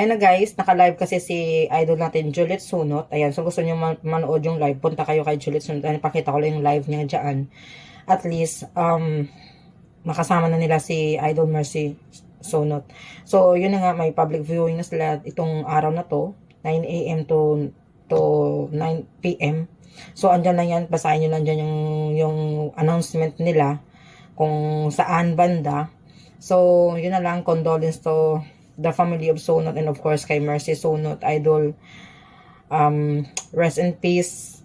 Ayun na guys, naka-live kasi si idol natin, Juliet Sunot. Ayan, so gusto niyo man- manood yung live, punta kayo kay Juliet Sunot. Ayan, pakita ko lang yung live niya dyan. At least, um, makasama na nila si Idol Mercy Sunot. So, yun na nga, may public viewing na sila itong araw na to, 9 a.m. to to 9 p.m. So, andyan lang yan, basahin nyo lang dyan yung, yung announcement nila kung saan banda. So, yun na lang, condolence to the family of Sonot and of course kay Mercy Sonot, idol. Um, rest in peace.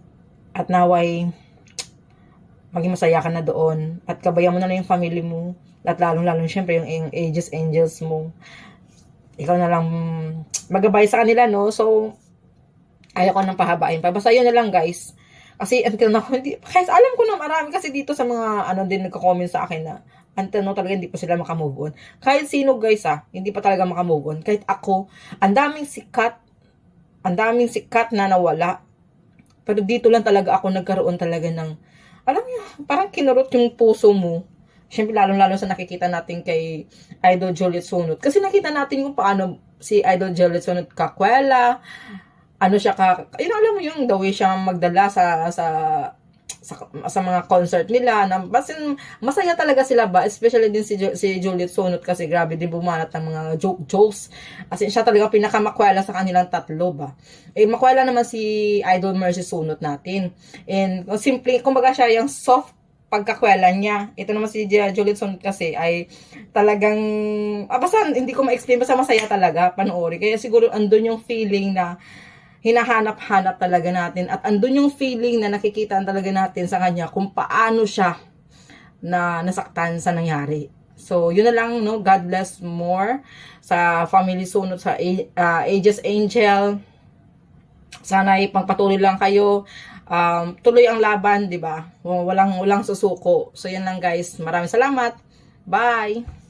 At naway, maging masaya ka na doon. At kabayan mo na lang yung family mo. At lalong-lalong syempre yung, ages angels mo. Ikaw na lang magabay sa kanila, no? So, ayaw ko nang pahabain pa. Basta yun na lang, guys. Kasi until now, hindi, kahit alam ko na marami kasi dito sa mga ano din nagko-comment sa akin na until now talaga hindi pa sila makamove on. Kahit sino guys ah, hindi pa talaga makamove on. Kahit ako, ang daming sikat, ang daming sikat na nawala. Pero dito lang talaga ako nagkaroon talaga ng, alam niyo, parang kinurot yung puso mo. Siyempre, lalong-lalo sa nakikita natin kay Idol Juliet Sunod. Kasi nakita natin kung paano si Idol Juliet Sunod kakwela, ano siya ka, yun alam mo yung the way siya magdala sa, sa, sa, sa mga concert nila, na, basin, masaya talaga sila ba, especially din si, si Juliet Sunod kasi grabe din bumanat ng mga joke, jokes, as in, siya talaga pinakamakwela sa kanilang tatlo ba. Eh, makwela naman si Idol Mercy Sunod natin. And, simple, kumbaga siya yung soft pagkakwela niya. Ito naman si Ju- Juliet Sunod kasi ay talagang, ah, basta hindi ko ma-explain, basta masaya talaga panoorin. Kaya siguro andun yung feeling na hinahanap-hanap talaga natin at andun yung feeling na nakikita talaga natin sa kanya kung paano siya na nasaktan sa nangyari. So, yun na lang, no? God bless more sa family sunod sa uh, Aegis Angel. Sana ipagpatuloy lang kayo. Um, tuloy ang laban, di ba? Walang, walang susuko. So, yun lang guys. Maraming salamat. Bye!